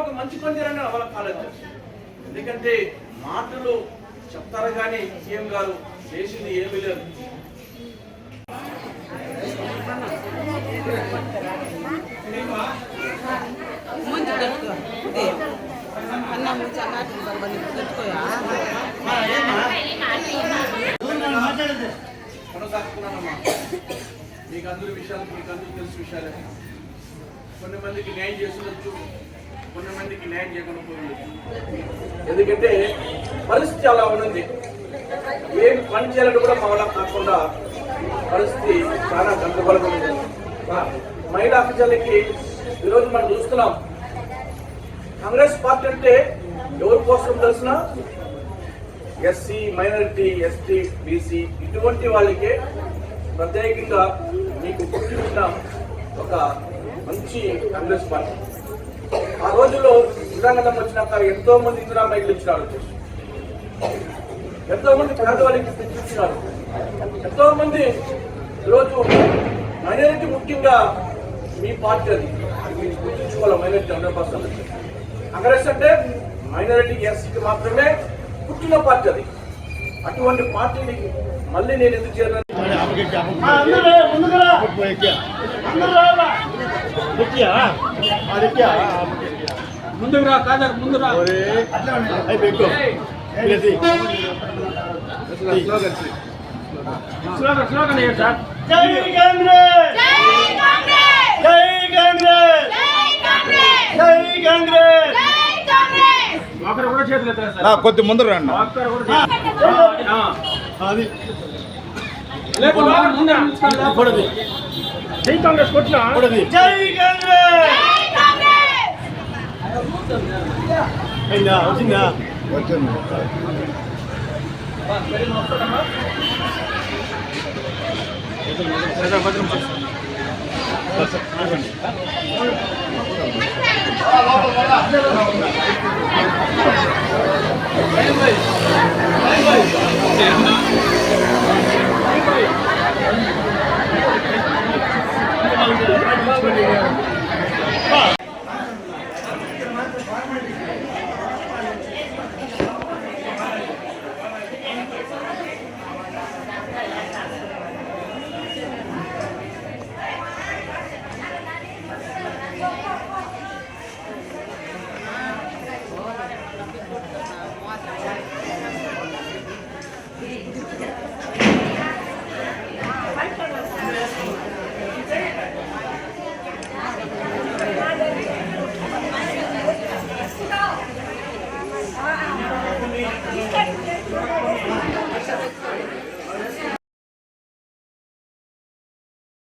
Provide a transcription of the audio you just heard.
ఒక మంచి పని చేయాలని వాళ్ళ కాలేదు. ఎందుకంటే మాటలు చెప్తారు కానీ సీఎం గారు చేసింది ఏమీ లేదు. మీకు అందరి విషయాలు మీకు అందరూ తెలుసు విషయాలే. కొంతమందికి న్యాయం చేసుకోవచ్చు కొంతమందికి న్యాయం చేయకుండా ఎందుకంటే పరిస్థితి అలా ఉన్నది. ఏం పని చేయాలంటే కూడా మా కాకుండా పరిస్థితి చాలా గందరగోళంగా ఉంది మహిళా ఆఫీసర్లకి ఈరోజు మనం చూస్తున్నాం. కాంగ్రెస్ పార్టీ అంటే ఎవరి కోసం తెలిసిన ఎస్సీ మైనారిటీ ఎస్టీ బీసీ ఇటువంటి వాళ్ళకే ప్రత్యేకంగా మీకు గుర్తించిన ఒక మంచి కాంగ్రెస్ పార్టీ. ఆ రోజుల్లో ఇందిరాగంధం వచ్చినాక ఎంతో మంది ఇందిరా మైకులు ఇచ్చినారు. ఎంతో మంది పేదవాళ్ళకి తెచ్చిచ్చినారు ఎంతో మంది ఈరోజు మైనారిటీ ముఖ్యంగా మీ పార్టీ అది. అది మీరు గుర్తుంచుకోవాలి మైనారిటీ హండ్రెడ్ పర్సెంట్. కాంగ్రెస్ అంటే మైనారిటీ ఎస్సీకి మాత్రమే పుట్టిన పార్టీ అది. అటువంటి పార్టీని మళ్ళీ నేను ఎందుకు చేయాలని ముందుకు రా కాదా ముందు రా. జై కాంగ్రెస్! జై కాంగ్రెస్! జై కాంగ్రెస్! నా కొద్ది ముందర రండి. అది జై కాంగ్రెస్ కొట్టినా జై కాంగ్రెస్ వచ్చిందా వచ్చింది భద్రం Teşekkür ederim.